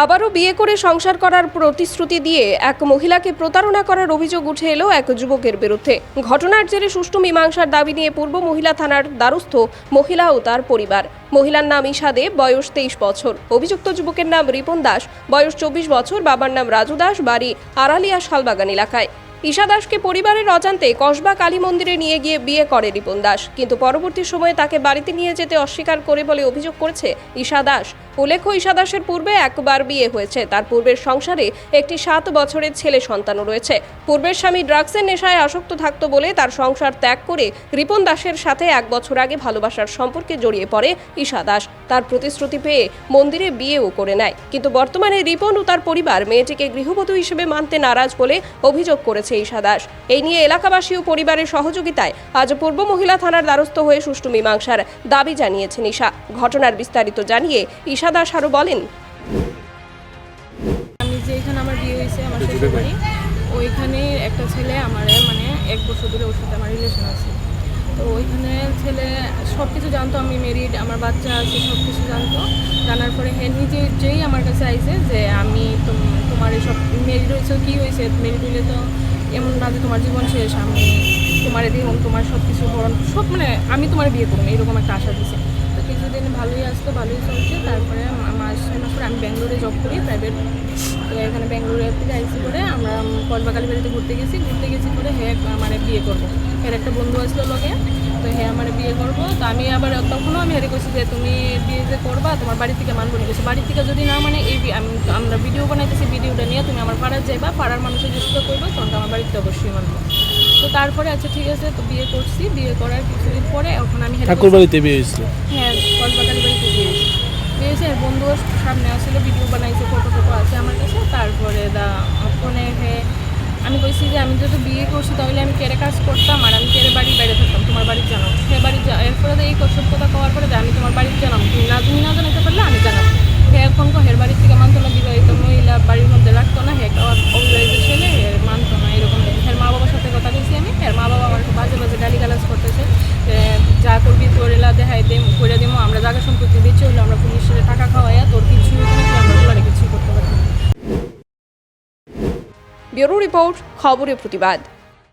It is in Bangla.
আবারও বিয়ে করে সংসার করার প্রতিশ্রুতি দিয়ে এক মহিলাকে প্রতারণা করার অভিযোগ উঠে এলো এক যুবকের বিরুদ্ধে। ঘটনার জেরে সুষ্ঠু মীমাংসার দাবি নিয়ে পূর্ব মহিলা থানার দ্বারস্থ মহিলা ও তার পরিবার। মহিলার নাম ঈশা দেব বয়স তেইশ বছর। অভিযুক্ত যুবকের নাম রিপন দাস, বয়স চব্বিশ বছর, বাবার নাম রাজু দাস, বাড়ি আড়ালিয়া শালবাগান এলাকায়। ঈশা দাসকে পরিবারের অজান্তে কসবা কালী মন্দিরে নিয়ে গিয়ে বিয়ে করে রিপন দাস। কিন্তু পরবর্তী সময়ে তাকে বাড়িতে নিয়ে যেতে অস্বীকার করে বলে অভিযোগ করেছে ঈশা দাস। উল্লেখ্য, ঈশা দাসের পূর্বে একবার বিয়ে হয়েছে। তার পূর্বের সংসারে একটি সাত বছরের ছেলে সন্তানও রয়েছে। পূর্বের স্বামী ড্রাগসের নেশায় আসক্ত থাকতো বলে তার সংসার ত্যাগ করে রিপন দাসের সাথে এক বছর আগে ভালোবাসার সম্পর্কে জড়িয়ে পড়ে ঈশা দাস। তার প্রতিশ্রুতি পেয়ে মন্দিরে বিয়েও করে নেয়। কিন্তু বর্তমানে রিপন ও তার পরিবার মেয়েটিকে গৃহবধূ হিসেবে মানতে নারাজ বলে অভিযোগ করেছে ঈশা দাস এই নিয়ে এলাকাবাসী ও পরিবারের সহযোগিতায় আজ পূর্ব মহিলা থানার দ্বারস্থ হয়ে সুষ্ঠু মীমাংসার দাবি জানিয়েছেন ঈশা। ঘটনার বিস্তারিত জানিয়ে ঈশা দাস আরও বলেন। আমি যে এখানে আমার বিয়ে হয়েছে আমার শ্বশুর বাড়ি ওইখানে একটা ছেলে আমার মানে এক বছর ধরে ওর সাথে আমার রিলেশন আছে। তো ওইখানে ছেলে সব কিছু জানতো আমি মেরিড আমার বাচ্চা আছে সব কিছু জানতো। জানার পরে হ্যাঁ নিজে যেই আমার কাছে আইছে যে আমি তোম- তোমার এইসব মেরিড হয়েছে কী হয়েছে মেরিড হইলে তো এমন না যে তোমার জীবন শেষ, আমি তোমার দিব তোমার সব কিছু ভরণ সব মানে আমি তোমার বিয়ে করব এরকম একটা আশা দিচ্ছে তো কিছুদিন ভালোই আসতো, ভালোই চলছে। তারপরে মাস মাস পরে আমি ব্যাঙ্গালোরে জব করি প্রাইভেট তো এখানে ব্যাঙ্গালোরে থেকে আইসি করে আমরা কসবাকালী বাড়িতে ঘুরতে গেছি। ঘুরতে গেছি করে হ্যাঁ মানে বিয়ে করব। এর একটা বন্ধু আসলো লগে। তো হ্যাঁ আমার বিয়ে করব। তো আমি আবার তখনও আমি হেরে করছি যে তুমি বিয়ে যে করবা তোমার বাড়ি থেকে মানবো না। গেছি বাড়ি থেকে যদি না মানে এই আমি আমরা ভিডিও বানাইতেছি ভিডিওটা নিয়ে তুমি আমার পাড়ার যাইবা পাড়ার মানুষের যুক্ত করবে তখন আমার বাড়িতে অবশ্যই মানবো। তো তারপরে আচ্ছা ঠিক আছে তো বিয়ে করছি। বিয়ে করার কিছুদিন পরে এখন আমি ঠাকুর বাড়িতে বিয়ে হয়েছিল হ্যাঁ কলকাতার বাড়িতে দিয়েছি দিয়েছে আর বন্ধু সামনে আসলে ভিডিও বানাইছে ফটো ফটো আছে আমার কাছে। তারপরে দা ফোনে হে আমি কইছি যে আমি যেহেতু বিয়ে করছি তাহলে আমি কেড়ে কাজ করতাম আর আমি কেড়ে বাড়ি বাইরে থাকতাম তোমার বাড়ির জানাও সে বাড়ি এরপরে তো এই সব কথা কওয়ার পরে যে আমি তোমার বাড়ির জানাম তুমি না তুমি না জানাতে পারলে আমি জানাব হে এখন কো হের বাড়ির থেকে মানতো না বিবাহিত মহিলা বাড়ির মধ্যে রাখতো না হে একটা অবিবাহিত ছেলে হে মানতো না এরকম হের মা বাবার সাথে কথা বলছি আমি হের মা বাবা আমার বাজে বাজে গালি গালাজ করতেছে যে দেখাই করে আমরা জায়গা সম্পত্তি দিচ্ছি হইল, আমরা পুলিশের টাকা খাওয়াইয়া তোর কিছু আমরা করতে পারি। ব্যুরো রিপোর্ট, খবরের প্রতিবাদ